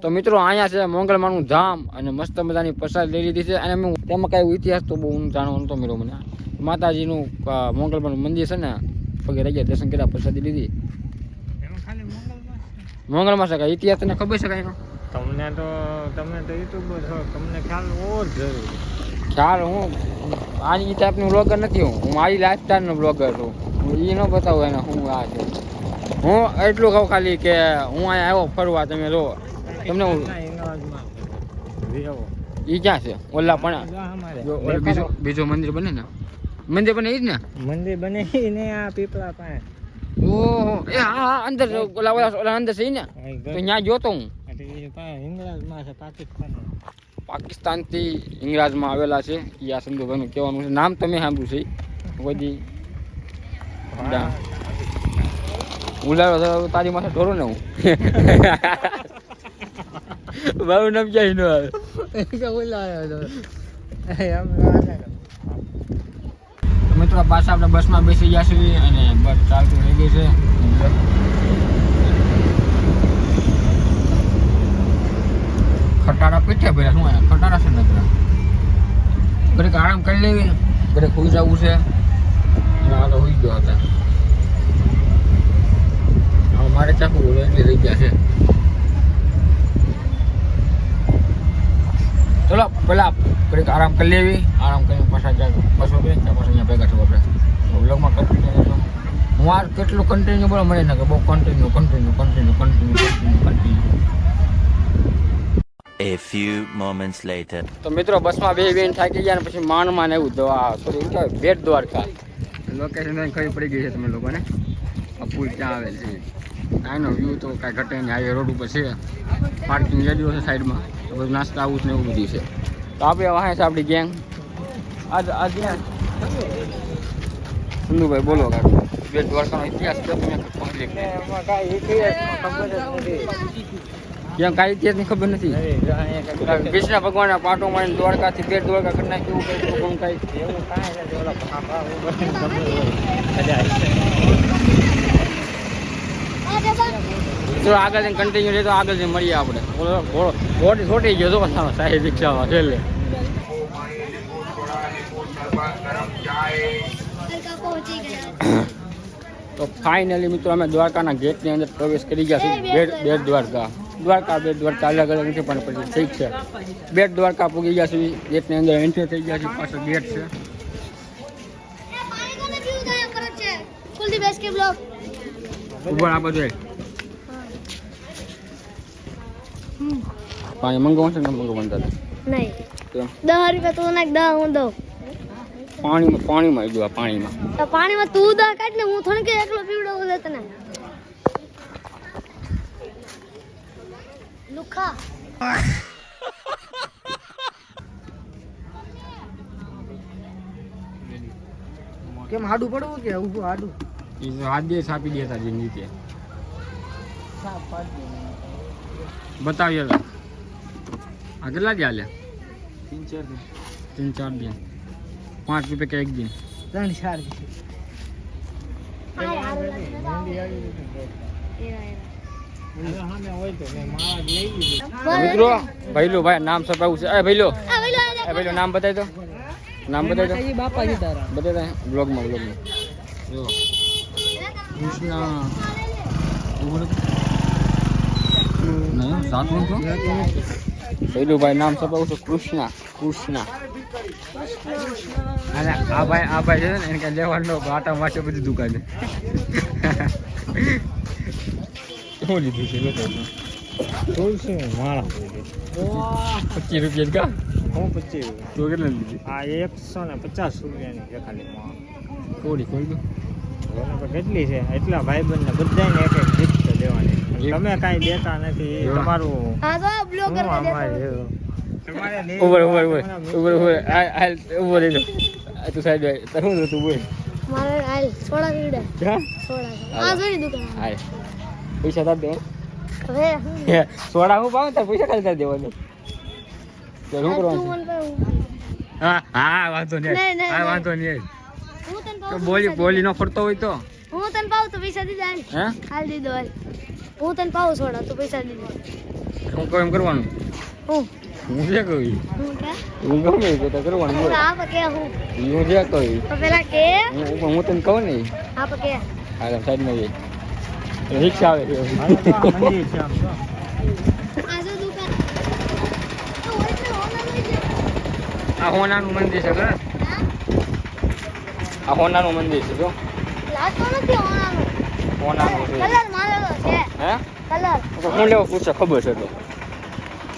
તો મિત્રો અહીંયા છે મોંગલમાનું ધામ અને મસ્ત મજાની પ્રસાદ લઈ લીધી છે અને મેં તેમાં કાંઈ ઇતિહાસ તો બહુ જાણવાનો નહોતો મેળો મને. માતાજીનું મોંગલમાનું મંદિર છે ને પગે રહી ગયા દર્શન કર્યા પ્રસાદી લીધી. મોંગલમાં છે. કાંઈ? ઇતિહાસ તને ખબર છે કાંઈ? તમને તો તમે તો યુટ્યુબર છો તમને ખ્યાલ હોવો જ જરૂરી. ખ્યાલ હું આની ટાઈપનું બ્લોગર નથી હું. હું મારી લાઈફસ્ટાઈલનો બ્લોગર છું. હું એ ન બતાવું એને હું આ છે. હું એટલું કહું ખાલી કે હું અહીંયા આવ્યો ફરવા તમે જો તમને. એ ક્યાં છે? ઓલા પણ? બીજો અમારે. જો ઓલું બીજું બીજું મંદિર બને ને? મંદિર બને એ જ ને? મંદિર બને ને આ પીપળા પાસે. ઓહો એ હા હા અંદર ઓલા ઓલા ઓલા અંદર છે ને? તો ત્યાં જોતો હું. પાકિસ્તાનથી ઇંગ્રાજમાં આવેલા છે એ આ સંધુભાઈનું કહેવાનું છે. નામ તમે સાંભળ્યું છે કોઈ તો તારી માથે ઢોરો ને હું. મારું નામ ક્યાંય ન આવે મિત્રો પાછા આપણે બસમાં બેસી ગયા છીએ અને બસ ચાલતું રહી ગઈ છે ખટારા પીઠે ભર્યા શું આયા? ખટારા છે ને પેલા આરામ કરી લેવી ઘડીક હોઈ જવું છે આ તો હોઈ ગયો હતા મારે ચાકુ એટલે રહી ગયા છે ચલો પેલા ઘડીક આરામ કરી લેવી આરામ કરીને પાછા જાય બસો બે ત્યાં પાછા અહીંયા ભેગા થવું આપણે. બ્લોગમાં કન્ટિન્યુ હું આ કેટલું કન્ટિન્યુ બોલો મને ના કે બહુ continue continue continue continue continue continue A few moments later. તો મિત્રો બસમાં બે બેન થાકી ગયા ને પછી માનમાં ને એવું દવા સોરી શું કહેવાય ભેટ દ્વારકા. લોકેશન ખરી પડી ગઈ છે તમે લોકોને? આ પુલ ક્યાં આવેલ છે. આનો વ્યૂ તો કાંઈ ઘટે નહીં. હાઈવે રોડ ઉપર છે. પાર્કિંગ એરિયો છે સાઈડમાં. બધું નાસ્તા આવું ને એવું બધું છે. તો આપણે વાહે છે આપણી ગેંગ આજ આજ સંધુભાઈ બોલો કાંઈક બે દ્વારકાનો ઇતિહાસ કે તમે કમ્પ્લીટ કેમ કાંઈ ઇતિહાસની ખબર નથી. કૃષ્ણ ભગવાનના પાટો મારીને દ્વારકાથી ભેટ દ્વારકા કરી નાખ્યું એવું કંઈ એવું કાંઈ નથી તો આગળ જઈને કન્ટિન્યુ રહે તો આગળ જઈને મળીએ આપણે. ઘોડો છોટી ગયો તો સાહેબ રિક્ષામાં છેલ્લે. તો ફાઇનલી મિત્રો અમે દ્વારકાના ગેટની અંદર પ્રવેશ કરી ગયા છીએ. બેટ બેટ દ્વારકા. દ્વારકા બેટ દ્વારકા અલગ અલગ નથી પણ પછી ઠીક છે. બેટ દ્વારકા પૂગી ગયા છીએ. ગેટની અંદર એન્ટ્રી થઈ ગયા છે પાછળ ગેટ છે. ઉપર આ બધું પાણી મંગાવવાનું છે ને મંગાવવાનું તારે નહીં. દસ રૂપિયા તું નાખ દસ હું દઉં. પાણીમાં પાણીમાં આવી આ પાણીમાં. પાણીમાં તું દસ કાઢ ને હું થોડી કે એકલો પીવડાવું દે તને. લુખા. કેમ હાડું પડવું કે ઊભું હાડું? હાથ દે આપી દેતા જે નીચે બતાવીએ લા. આ કેટલા દે હાલ્યા તીન ચાર ત્રણ ચાર દિન પાંચ રૂપિયા કે એક દિન ત્રણ ચાર હાય, હારું લાગે. મંદી આવી એરા, એરા. સામે હોય તો મેં માળા જ લઈ લીધી મિત્રો ભૈલો ભાઈ નામ સપાવું છે એ ભૈલો આ વેલો આ એ દેખો. ભૈલો નામ બતાવી દો નામ બતાવી દો બાપાજી તારા બતાવી દો બ્લોગમાં બ્લોગમાં જો કૃષ્ણ ના સાતમું છો પહેલું ભાઈ નામ સપાવું છું કૃષ્ણ કૃષ્ણ. અને આ ભાઈ આ ભાઈ છે ને એને કઈ લેવાનો આટા માસે બધી દુકાને. શું લીધું છે તુલસી માળા પચીસ રૂપિયા કા? હું પચીસ તો કેટલા લીધી? આ એકસો ને પચાસ રૂપિયાની છે ખાલી મને તો કેટલી છે? એટલા ભાઈબંધ ને બધાને એક એક ગિફ્ટ દેવાની? તમે કાંઈ દેતા નથી તમારું હા તો બ્લોગર ઉભર ઉભર ઉભર ઉભર ઉભર. ઉભર સાઈડ ભાઈ તારું તું બોલ મારે હાલ સોડા હા? સોડા. આ જોઈ દુકાન હાય પૈસા તાર દે. હવે હું? હે, સોડા હું પાઉં? પૈસા ખાલી દેવાનું. કરવાનું હા હા વાંધો નહીં. હા વાંધો નહીં. હું તને તો પાઉં તો બોલી બોલી નો ફરતો હોય તો? હું તને પાઉં તો પૈસા દીધા હે? હાલ દીધો હાલ. હું તને પાઉં સોડા તો પૈસા દીધા હું કહું એમ કરવાનું? હું? હું જે કહું હું ગમે કરવાનું બોલ. આપ કે હું? હું જે કહું તો પેલા કે? હું હું તને કહું ને આપ કે. જઈ રિક્ષા આવે આ હોનાનું છે આ હોનાનું મંદિર છે બરાબર આ હોનાનું મંદિર છે જો. લાગતો નથી હોનાનું. કલર હે? કલર. હું લેવો? પૂછે ખબર છે તો.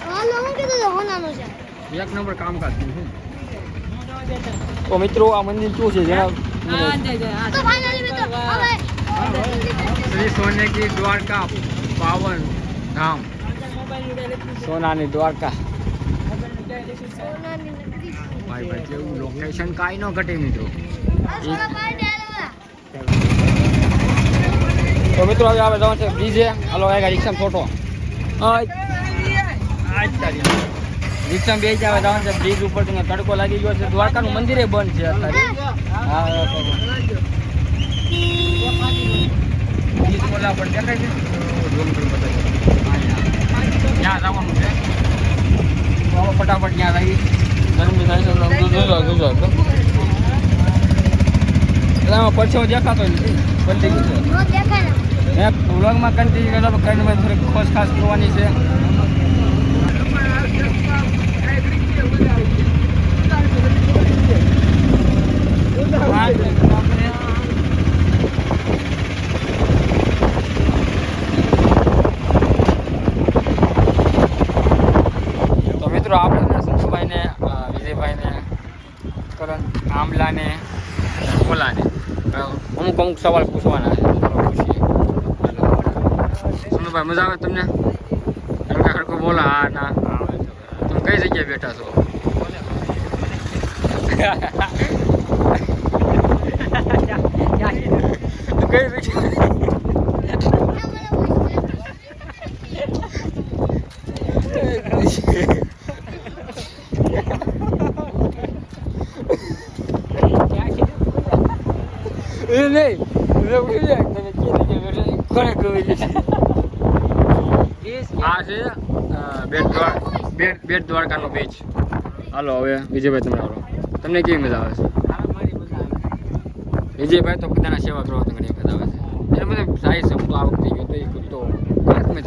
હાલો હું કીધું હોનાનું છે. એક નંબર કામકાજ છે તો મિત્રો આ મંદિર શું છે? જણાવ તો ફાઇનલી મિત્રો હવે શ્રી સોનેકી દ્વારકા પાવન ધામ. સોનાની દ્વારકા. ભાઈ ભાઈ કેવું લોકેશન કાંઈ ન ઘટે મિત્રો. સોના તો મિત્રો હવે આવે જવાનું છે ડીજે હાલો આગળ રિક્ષામાં ફોટો રિક્ષામાં બે આવે જવાનું છે બ્રિજ ઉપર તમને તડકો લાગી ગયો છે. દ્વારકાનું મંદિરે બંધ છે અત્યારે. હા બ્રિજ ઓલા પર દેખાય છે. ઝૂમ કરી બતાવી ત્યાં જવાનું છે. ફટાફટ ત્યાં આવી ગરમી થાય છે પરછો દેખાતો નથી. ગયું મેં વ્લોગમાં કન્ટિન્યુ કરો કરીને ભાઈ થોડીક ખોશ ખાસ કરવાની છે. તો મિત્રો, આપણે સંતુભાઈને વિજયભાઈને, કરણ, આમલાને ઓલાને અમુક અમુક સવાલ પૂછવાના છે. સુનુભાઈ મજા આવે તમને હરકા હરકો બોલા હા ના તમે કઈ જગ્યાએ બેઠા છો કઈ જગ્યાએ એ નહીં એટલે પૂછી જાય તમે કઈ જગ્યાએ બેઠા છો? કોને કહ્યું છે આ છે બેટ દ્વારકા બેટ બેટ દ્વારકાનો બીચ હાલો હવે વિજયભાઈ તમે હાલો તમને કેવી મજા આવે છે? વિજયભાઈ તો બધાના સેવા કરવા તમને મજા આવે છે. એટલે મને સારી તો આ વખતે ગયો તો એ કૂદતો તમે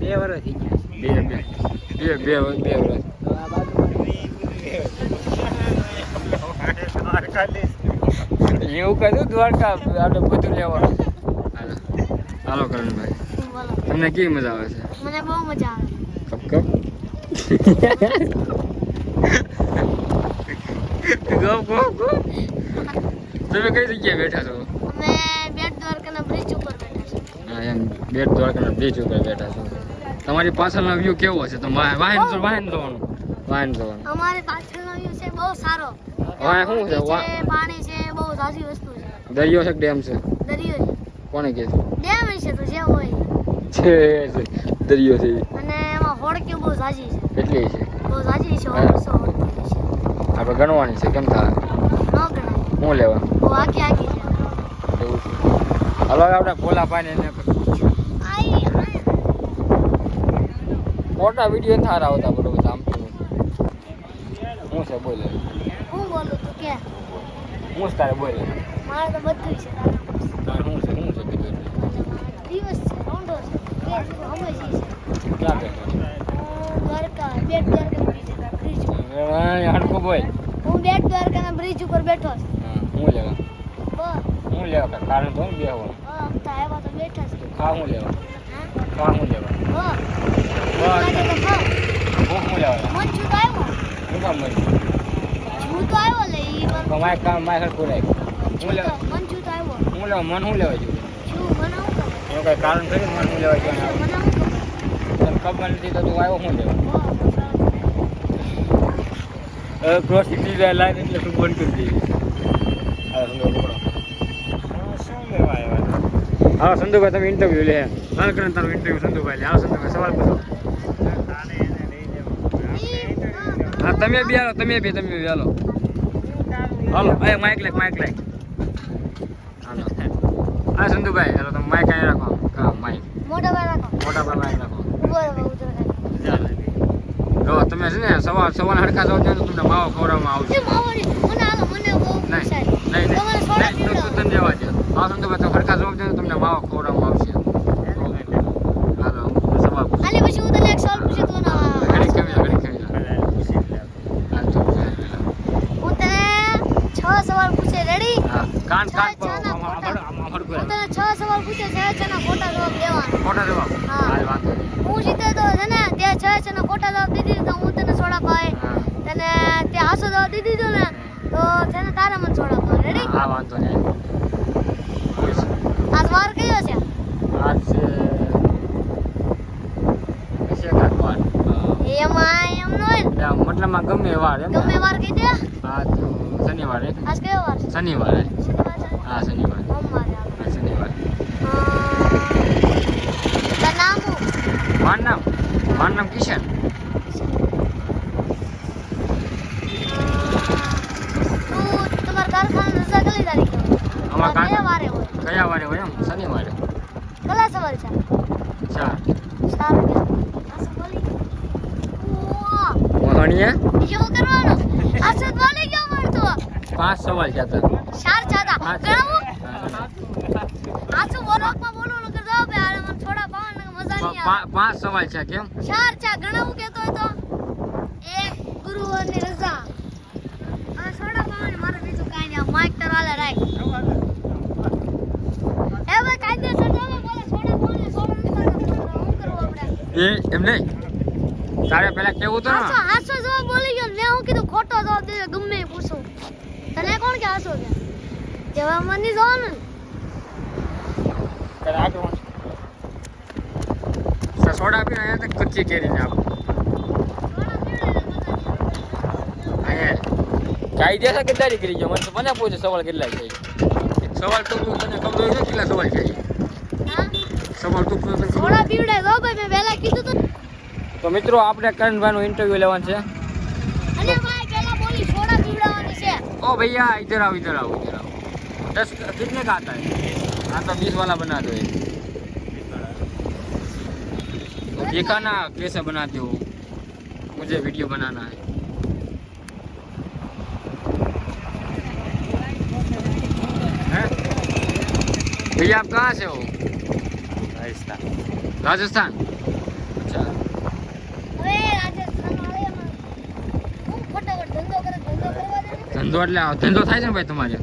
બે વર્ષ થઈ ગયા. બે બે બે બે વર્ષ બે વર્ષ એવું કહ્યું દ્વારકા આપણે બધું લેવાનું. હાલો કરણભાઈ. તમને કેવી મજા આવે છે? મને બહુ મજા આવે. Cup cup? ગપ ગપ ગપ તમે કઈ જગ્યાએ બેઠા છો? અમે બેટ દ્વારકાના બ્રિજ ઉપર બેઠા છીએ. હા એમ. બેટ દ્વારકાના બ્રિજ ઉપર બેઠા છો. તમારી પાછળનો વ્યૂ કેવો છે? તો વાહન વાહન વાહન જોવાનું. વાહન જોવાનું. અમારી પાછળનો વ્યૂ છે બહુ સારો. વાહ, શું છે? પાણી છે બહુ સારી વસ્તુ છે. દરિયો છે ડેમ છે? દરિયો છે. કોને છે ડેમ છે તો જે હોય. છે છે દરિયો છે અને એમાં હોડકી બહુ ઝાઝી છે. કેટલી છે. બહુ ઝાઝી છે આપણે ગણવાની છે કેમ થાય? હું લેવા? બહુ આખી આખી છે. એવું છે. હલો આપણે ભોલા પાણી એને. મોટા વીડિયો થારા આવતા બરોબર આમ તો. હું છે બોલે. હું બોલું તું કે? હું તારે બોલે. મારે તો બધું છે તારે હું છે હું છે દિવસ છે હમેશી છે. ક્યાં બેઠો બ્રિજ ઉપર હડકો બોલ હું બેટ દ્વારકાના બ્રિજ ઉપર બેઠો છું હું લેવા હું લેવા કારણ તો બે હોવાનું આવ્યા તો બેઠા છે ખા હું લેવા ખા હું લેવા તો. હું હું લેવા મન છૂટ આવ્યો હું કામ મળી છૂટ આવ્યો લે ઈ મન તો મારે કામ મારે હડકું રાખ હું લેવા મન તો આવ્યો હું લેવા મન હું લેવા છું મને ખબર એનું કાંઈ કારણ કરી મન શું લેવા જોઈએ ખબર તને ખબર નથી તો તું આવ્યો શું લેવા? ક્રોસ સીધી લાઈન એટલે તું બંધ કરી દેવી હા સંદો શું લેવા આવ્યા? હા સંદુભાઈ તમે ઇન્ટરવ્યુ લે. હાલ કરે તારો ઇન્ટરવ્યુ સંધુભાઈ લે. હા સંધુભાઈ સવાલ પૂછો. હા તમે બી હાલો તમે બી તમે બી હાલો. હાલો માઇક લેક માઇક હાલો હા સંધુભાઈ ચાલો તમે માઇક અહીં રાખો. હા માઇક મોટા ભાઈ રાખો. મોટા ભાઈ માઇક રાખો. જો તમે છે ને સવાર સવાર હડકા જાવ ત્યારે તમને માવો ખવડાવવામાં આવશે. એ મને હાલો મને બહુ નહીં નહીં નહીં. તમારે તો- તો જવા દે. આ સંતો તો હડકા જાવ ત્યારે તમને માવો ખવડાવવામાં આવશે. હું હું તો. હું કાન કાન તને છ સવાલ પૂછે છે છે ને ખોટા જવાબ દેવાના. ખોટા જવાબ? હા. વાંધો હું જીતે તો છે ને તે છ છે ને ખોટા જવાબ દીધી તો હું તને સોડા પાય. તને તે હાસો જવાબ દીધી તો ને તો છે ને તારે મને સોડા પાય. રેડી હા વાંધો નહીં. આ વાર કયો છે? આજ એમાં એમ ન હોય મતલબમાં ગમે વાર ગમે વાર કહી દે આજ શનિવારે. આજ કયો વાર? શનિવારે શનિવાર છે હા શનિવાર સોમવારે આવે. હા શનિવાર અમ, તારું નામ શું? મારું નામ મારું નામ કિશન. કયા વારે હોય એમ શનિવારે. કેટલા સવારે છે. ચાર. ચાર શું કરવાનું? આ બોલી ગયો મળતો પાંચ સવાલ છે ચાર ચાદા પાંચ. ગણાવું હા. આ શું બોલવામાં બોલો નકર જાઓ બે આરે મને થોડા પાવા નકર મજા નહીં આવે પા- પાંચ સવાલ છે કેમ? ચાર ચાર ગણાવું કેતો હતો તો. ગુરુ અને રજા. અને સોડા પાવાની મારે બીજું કાંઈ નહીં આ માઇક તો હાલે રાખ એ ભાઈ કાયદેસર તો હવે બોલે સોડા પાવાની સોડા પાવાના. કરવું આપણે? એ એમ નહીં? તારે પેલા કેવું તો હાસો હાસો જવાબ બોલી ગયો ને મેં હું કીધું ખોટો જવાબ દેજો ગમે એ પૂછું. તને કોણ કે હાસો કે? જવાબ મને જો જવાનું ને. તારે આગળ સોડા પીને અહીંયા તો કચ્ચી કેરીને આપો સોડા પીવડાવે તો મજા નહીં આવે. અહીંયા કાયદેસર ગદ્દારી કરી ગયો મને તો મને પૂછે સવાલ કેટલા છે સવાલ તો તું તને ખબર હોય છે કેટલા સવાલ છે હા સવાલ તું તને ખબર સોડા પીવડાવે તો ભાઈ મેં પહેલા કીધું તું તો મિત્રો આપણે કરણભાઈનું ઇન્ટરવ્યુ લેવાનું છે અને ભાઈ પહેલા બોલી સોડા પીવડાવવાની છે ओ भैया इधर आओ इधर आओ इधर आओ दस कितने का आता है हाँ तो बीस वाला बना दो एक तो देखा ना कैसे बनाते हो मुझे वीडियो बनाना है हैं? भैया आप कहाँ से हो રાજસ્થાન राजस्थान अच्छा હવે રાજસ્થાન વાળે એમાં હું ફટાફટ ધંધો કરે ધંધો કરવા દે ને. धंधो એટલે આ ધંધો થાય છે ને ભાઈ તમારે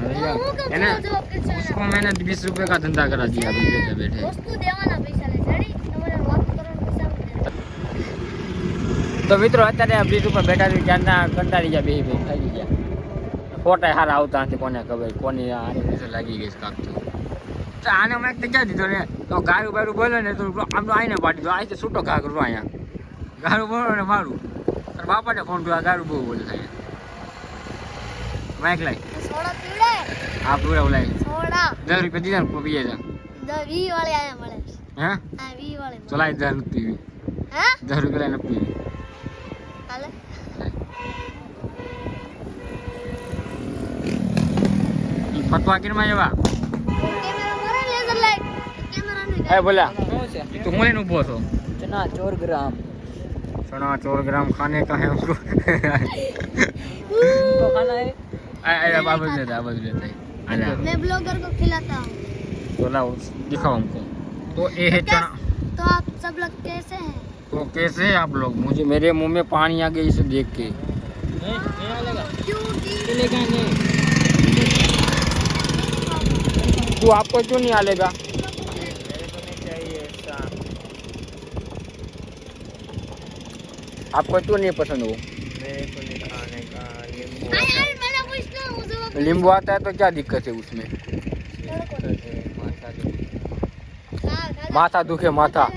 અરે તો यार, હું કેમ એને ખોટો જવાબ કરશો એને? उसको मैंने बीस रुपए का धंधा करा दिया अभी बैठे बैठे વસ્તુ દેવાના પૈસા તો મિત્રો અત્યારે બ્રિજ ઉપર બેઠા છે ક્યારના કંટાળી ગયા બે બે થઈ ગયા. ફોટા હારા આવતા નથી કોને ખબર કોની આની લાગી ગઈ કાંક તો. આને અમે તો ક્યાં દીધો ને તો ગારું બારું બોલે ને તો આમ તો આઈને પાડી દો આ છૂટો કરું અહીંયા. ગારું બોલો ને મારું. તાર બાપાને ફોન કર્યો આ ગારું બહુ બોલે થાય માઇક લાઈ હા પૂરા ઓલાય. દસ રૂપિયા દીધા ને પીએ છે. દ વી વાળી આયા મળે હે? આ વી વાળી ચલાય દસ રૂપિયા દસ રૂપિયા લઈને પીવી હાલે ફતવા કિરમાં એવા કેમેરા મારે લેઝર લાઈટ કેમેરા એ બોલ્યા તું હું લઈને ઊભો છો ચના ચોર ગ્રામ चना चौर ग्राम खाने का है उसको તો ખાના હે अरे बाबू लेता है बाबू लेता है आजा मैं ब्लॉगर को खिलाता हूँ तो लाओ दिखाओ हमको तो ये है चना तो आप सब लोग कैसे हैं तो कैसे आप लोग? मुझे मेरे मुँह में पानी आ गया इसे देख के। तू आपको क्यों नहीं आलेगा? आपको क्यों नहीं पसंद वो? नींबू आता है तो क्या दिक्कत है उसमें? માથા દુખે માથા.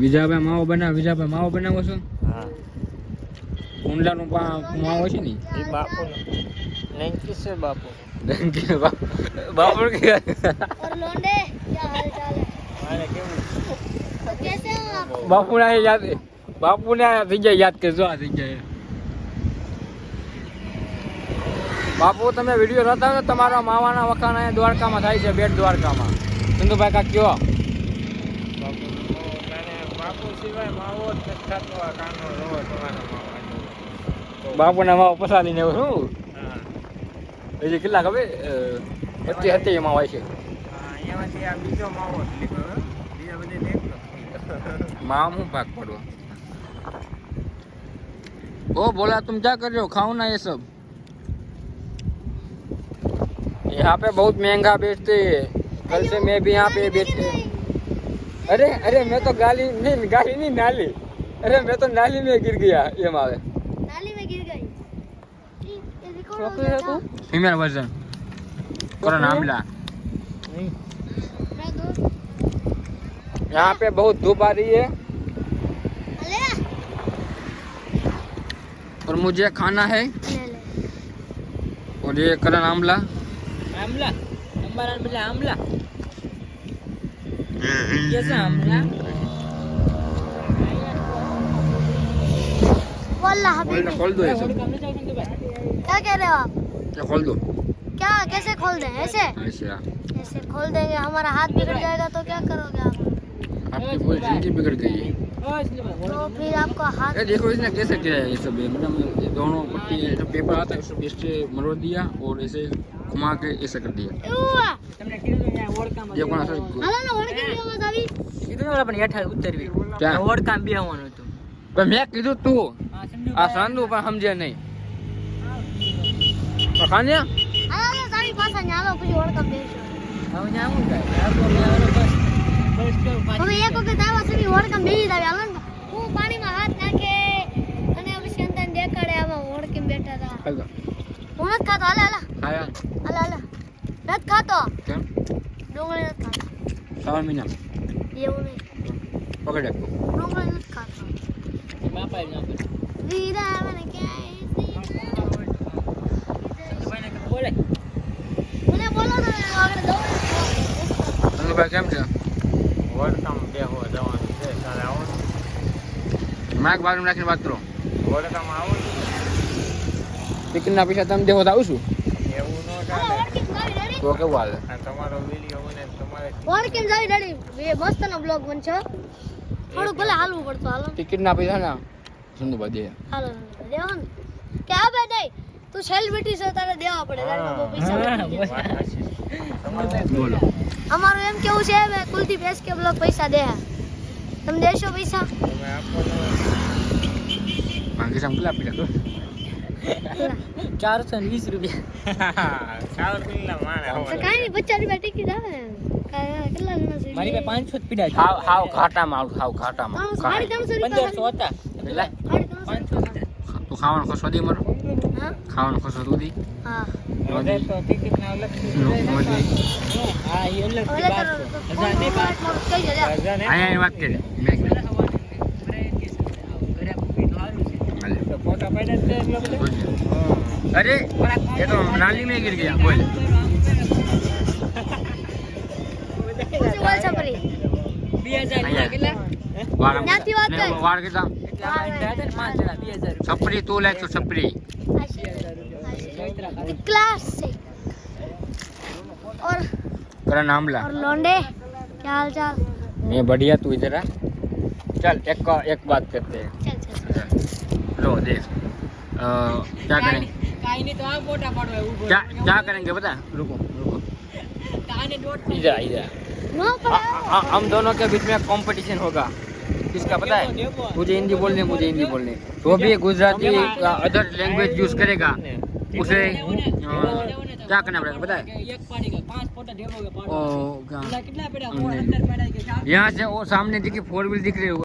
વિજાભાઈ માવો બનાવ વિજાભાઈ માવો બનાવો છો? હા. કુંડલાનું માવો છે ને? એ બાપુ લેંકી છે બાપુ. લેંકી બાપુ. બાપુ કે ઓર લોંડે બાપુ ના યાદ બાપુ ના થઈ જાય યાદ કરજો આ થઈ જાય બાપુ, તમે વીડિયો જોતા તો તમારા માવાના વખાણ દ્વારકામાં થાય છે, બેટ દ્વારકામાં. ચંદુભાઈ કાક કયો? બાપુના માવો પસારી ને શું? હજી કેટલા ખબર? પચીસ હતી એમાં હોય છે. મામ હું પાક પડો ઓ, બોલા તુમ ક્યાં કર રહે ખાઉ ના એ સબ. यहाँ पे बहुत महँगा बेचते है। कल से मैं भी यहाँ पे बेचते अरे अरे मैं तो गाली नहीं गाली नहीं नाली। अरे मैं तो नाली में गिर गया ये मावे। नाली में गिर गई। फीमेल वर्जन पूरा नाम ला નહીં मैं दो यहाँ पे बहुत धूप आ रही है। और मुझे खाना है। ले ले। और ये करण आमला क्या कह रहे हो आप खोल दो क्या कैसे खोल दें ऐसे ऐसे ऐसे खोल देंगे हमारा हाथ बिगड़ जाएगा तो क्या करोगे आपकी पूरी ज़िंदगी बिगड़ गई है तो फिर आपको हाथ देखो इसने कैसे किया है ये सब मतलब दोनों पट्टी जो पेपर आता है उसको मरोड़ दिया और ऐसे घुमा के ऐसे कर दिया ઉવા! તમને કીધું ને આ ઓળખામાં ये कौन सा હાલો ને ઓળખી લ્યો આવાજ આવી કીધું ને ઓલા પણ હેઠા ઉતરવી क्या આ ઓળખામ બેહવાનું હતું पर मैं कीधु तू હા आ सांदू पर समझे नहीं तो खाने હાલો હાલો તારી પાસે ને હાલો પછી ઓળખા બેસો હવે ત્યાં શું થાય આ તો મેં ઓલો બસ બસ કેવું પાછી હવે એક વખત આવા સુધી ઓળખા બેસી જાવે હાલો ને હું પાણીમાં હાથ નાખે અને પછી અંદર દેખાડે આમાં ઓળખી બેઠા હતા चल दो હું નથી ખાતો હાલે આવ્યા અલા અલા નથી ખાતો કેમ ડુંગળી નથી ખાતો શ્રાવણ મહિના એવું નહીં પકડ રાખો ડુંગળી નથી ખાતો બાપા એમ ના દીરા મને ક્યાંય બોલે મને બોલો ને આગળ કેમ છે વડકામ બેહો જવાનું છે કાલે આવવાનું માગ બાજુ નાખીને માત્ર કરો વડકામ આવું ટિકિટના પૈસા તમે દેહો તો આવશું તો કેવું હાલે આ તમારો વીડિયો બને ને તમારે ઓળખી જાવી રેડી બે મસ્ત નો બ્લોગ બનશે થોડુંક ભલે હાલવું પડતું હાલો ટિકિટના પૈસા ને ચંદુભાઈ દે હાલો દેવો ને કે આ બે નહીં તું સેલિબ્રિટી છે તારે દેવા પડે તારે બહુ પૈસા હા, નથી. બસ. વાત સાચી. તમારે બોલો અમારું એમ કેવું છે બે કુલદીપ એસ કે બ્લોગ પૈસા દે તમે દેશો પૈસા તમે આપો તો માંગે સામ કેટલા પૈસા ચારસો ને વીસ રૂપિયા તો. કાંઈ પચાસ રૂપિયા ટિકિટ આવે મારી પાસે પાંચસો જ પીડા હાવ હાવ ઘાટામાં આવું હાવ પંદરસો હતા પાંચસો તું ખાવાનું ખર્ચો દે મારો હા ખાવાનો તું દી હા હવે अरे ये तो नाली में गिर गया बोल। छपरी तू लो छपरी। और नाम ला। और लोंडे क्या हाल चाल? मैं बढ़िया तू इधर आ। चल एक एक बात करते हैं। चल चल। लो देख। क्या करें क्या क्या करेंगे पता रुको रुको। इधर इधर हम दोनों के बीच में कंपटीशन होगा। किसका पता है? मुझे हिंदी बोलने मुझे हिंदी बोलने। वो भी गुजराती अदर लैंग्वेज यूज़ करेगा। उसे हाँ। क्या करना पड़ेगा पता है? हम्म। यहाँ से वो सामने देखिए फोर व्हील दिख रहे होगा